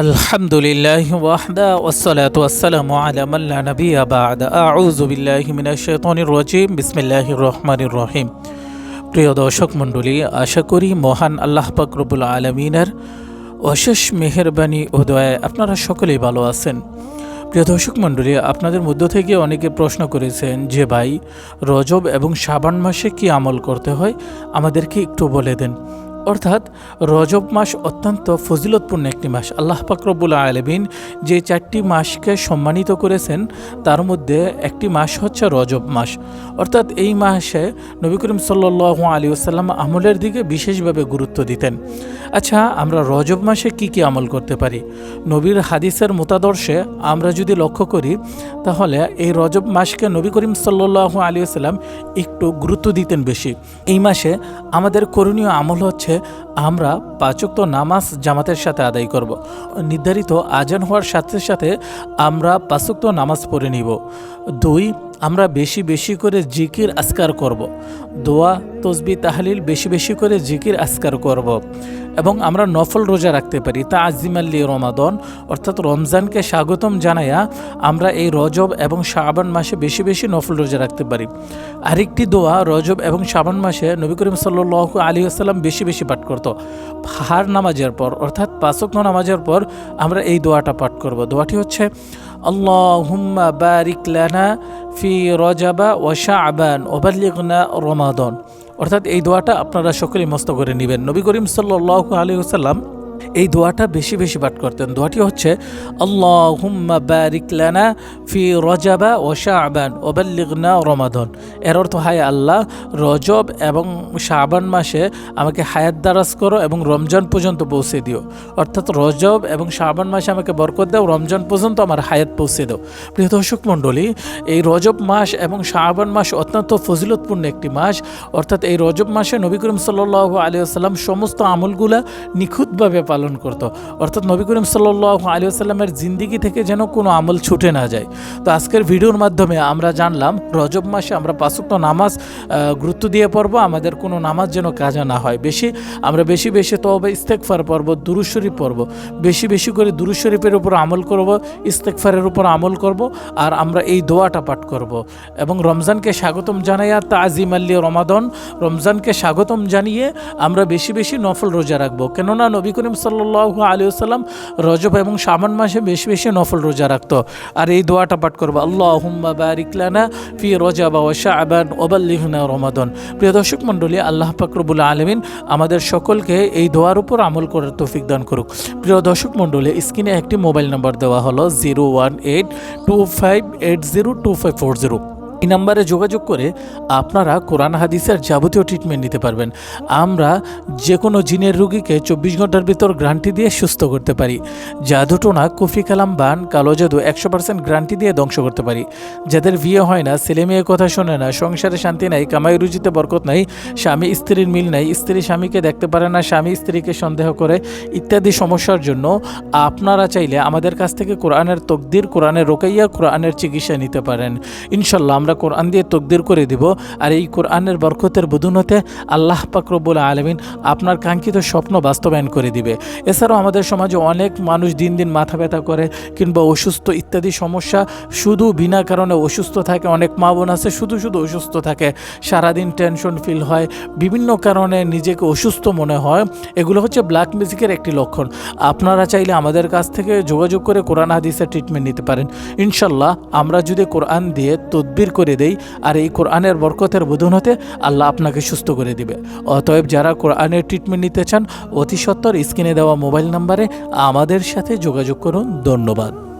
الحمد لله وحده والصلاة والسلام على من لا نبي بعد أعوذ بالله من الشيطان الرجيم بسم الله الرحمن الرحيم প্রিয় দর্শক মণ্ডলী আশা করি মহান আল্লাহ পাকরবুল আলমিনের অশেষ মেহেরবানি ও দয়ায় আপনারা সকলেই ভালো আছেন প্রিয় দর্শক মণ্ডলী আপনাদের মধ্য থেকে অনেকে প্রশ্ন করেছেন যে ভাই রজব এবং শাবান মাসে কি আমল করতে হয় আমাদেরকে একটু বলে দেন অর্থাৎ রজব মাস অত্যন্ত ফজিলতপূর্ণ একটি মাস। আল্লাহ পাকরবুল আলমিন যে চারটি মাসকে সম্মানিত করেছেন, তার মধ্যে একটি মাস হচ্ছে রজব মাস। অর্থাৎ এই মাসে নবী করিম সাল্লাহ আলী আসাল্লাম আমলের দিকে বিশেষভাবে গুরুত্ব দিতেন। আচ্ছা আমরা রজব মাসে কি কি আমল করতে পারি? নবীর হাদিসের মতাদর্শে আমরা যদি লক্ষ্য করি, তাহলে এই রজব মাসকে নবী করিম সাল্লাহ আলী আসাল্লাম একটু গুরুত্ব দিতেন বেশি। এই মাসে আমাদের করণীয় আমল হচ্ছে আমরা পাচক নামাজ জামাতের সাথে আদায় করব। নির্ধারিত আজান হওয়ার সাথে সাথে আমরা পাচক নামাজ পড়ে নিব। দুই আমরা বেশি বেশি করে জিকির আসকার করব। দোয়া, তসবি, তাহলিল বেশি বেশি করে জিকির আসকার করব। এবং আমরা নফল রোজা রাখতে পারি তা আজিমাল্লি রমাদন, অর্থাৎ রমজানকে স্বাগতম জানাইয়া আমরা এই রজব এবং শ্রাবণ মাসে বেশি বেশি নফল রোজা রাখতে পারি আরেকটি দোয়া, রজব এবং শ্রাবণ মাসে নবী করিম সাল্লু আলী আসসালাম বেশি বেশি পাঠ করত হার নামাজের পর, অর্থাৎ পাঁচক নামাজের পর আমরা এই দোয়াটা পাঠ করব দোয়াটি হচ্ছে, আল্লাহুম্মা বারিক লানা ফি রজাবা ও শাহবান ওবাল্লিগনা রমাদন। অর্থাৎ এই দোয়াটা আপনারা সকলেই মস্ত করে নেবেন। নবী করিম সাল্লু আলী এই দোয়াটা বেশি বেশি পাঠ করতেন। দোয়াটি হচ্ছে আল্লাহ হুম্মা বারিক লানা ফি রজাবা ও শাহবান ওবাল্লিগনা রমাদন। এর অর্থ হায় আল্লাহ, রজব এবং শাহবান মাসে আমাকে হায়াত দারাজ করো এবং রমজান পর্যন্ত পৌঁছে দিও। অর্থাৎ রজব এবং শাহবান মাসে আমাকে বরকত দাও, রমজান পর্যন্ত আমার হায়াত পৌঁছে দাও। প্রিয় দর্শক মণ্ডলী, এই রজব মাস এবং শাহবান মাস অত্যন্ত ফজিলতপূর্ণ একটি মাস। অর্থাৎ এই রজব মাসে নবী করিম সাল্লাহ আলী আসাল্লাম সমস্ত আমলগুলা নিখুঁতভাবে পালন করত। অর্থাৎ নবী করিম সাল্লাহ আলী আসাল্লামের জিন্দিগি থেকে যেন কোনো আমল ছুটে না যায়। তো আজকের ভিডিওর মাধ্যমে আমরা জানলাম, রজব মাসে আমরা পাঁচক্ত নামাজ গুরুত্ব দিয়ে পড়ব, আমাদের কোনো নামাজ যেন কাজা না হয়। বেশি, আমরা বেশি বেশি তবে ইস্তেকফার পড়ব দুরুশরীফ পড়ব। বেশি বেশি করে দুরুশরীফের উপর আমল করব ইস্তেকফারের উপর আমল করব, আর আমরা এই দোয়াটা পাঠ করব। এবং রমজানকে স্বাগতম জানাইয়া তাজিম আল্লি রমাদন, রমজানকে স্বাগতম জানিয়ে আমরা বেশি বেশি নফল রোজা রাখব। কেননা নবী করিম সাল্লাহ আলী রজব এবং শাবান মাসে বেশি বেশি নফল রোজা রাখতো। আর এই দোয়াটা পাঠ করব আল্লাহ হুম্মা বারিকলানা ফি রজা বা শাহবান ওবাল্লিহনা রমাদন। প্রিয় দর্শক মণ্ডলী, আল্লাহ পাকরবুল আলমিন আমাদের সকলকে এই দোয়ার উপর আমল করার তৌফিক দান করুক। প্রিয় দর্শক মণ্ডলী, স্ক্রিনে একটি মোবাইল নাম্বার দেওয়া হলো zero one eight two five eight zero two five four zero. এই নাম্বারে যোগাযোগ করে আপনারা কোরআন হাদিসের যাবতীয় ট্রিটমেন্ট নিতে পারবেন। আমরা যে কোনো জিনের রুগীকে চব্বিশ ঘণ্টার ভিতর গ্রান্টি দিয়ে সুস্থ করতে পারি। জাদুটোনা কফি কালাম, বান, কালো জাদু একশো পার্সেন্ট গ্রান্টি দিয়ে ধ্বংস করতে পারি। যাদের বিয়ে হয় না, ছেলে মেয়ে কথা শোনে না, সংসারে শান্তি নাই, কামাই রুজিতে বরকত নাই, স্বামী স্ত্রীর মিল নাই, স্ত্রী স্বামীকে দেখতে পারে না, স্বামী স্ত্রীকে সন্দেহ করে, ইত্যাদি সমস্যার জন্য আপনারা চাইলে আমাদের কাছ থেকে কোরআনের তকদির, কোরআনের রোকাইয়া, কোরআনের চিকিৎসা নিতে পারেন। ইনশাল্লাহ আমরা কোরআন দিয়ে তকদির করে দিব আর এই কোরআনের বরকতের বদুনতে আল্লাহ পাকরবুল আলমিন আপনার কাঙ্ক্ষিত স্বপ্ন বাস্তবায়ন করে দিবে। এছাড়াও আমাদের সমাজে অনেক মানুষ দিন দিন মাথা ব্যথা করে কিংবা অসুস্থ ইত্যাদি সমস্যা শুধু বিনা কারণে অসুস্থ থাকে, অনেক মা বোন আছে শুধু শুধু অসুস্থ থাকে। সারাদিন টেনশন ফিল হয়, বিভিন্ন কারণে নিজেকে অসুস্থ মনে হয়, এগুলো হচ্ছে ব্ল্যাক মিউজিকের একটি লক্ষণ। আপনারা চাইলে আমাদের কাছ থেকে যোগাযোগ করে কোরআন হাদিসের ট্রিটমেন্ট নিতে পারেন। ইনশাল্লাহ আমরা যদি কোরআন দিয়ে তদবির করে দেই আর এই কোরআনের বরকতের বোধন হতে আল্লাহ আপনাকে সুস্থ করে দিবে। অতএব যারা কোরআনের ট্রিটমেন্ট নিতে চান, অতি সত্বর স্ক্রিনে দেওয়া মোবাইল নাম্বারে আমাদের সাথে যোগাযোগ করুন। ধন্যবাদ।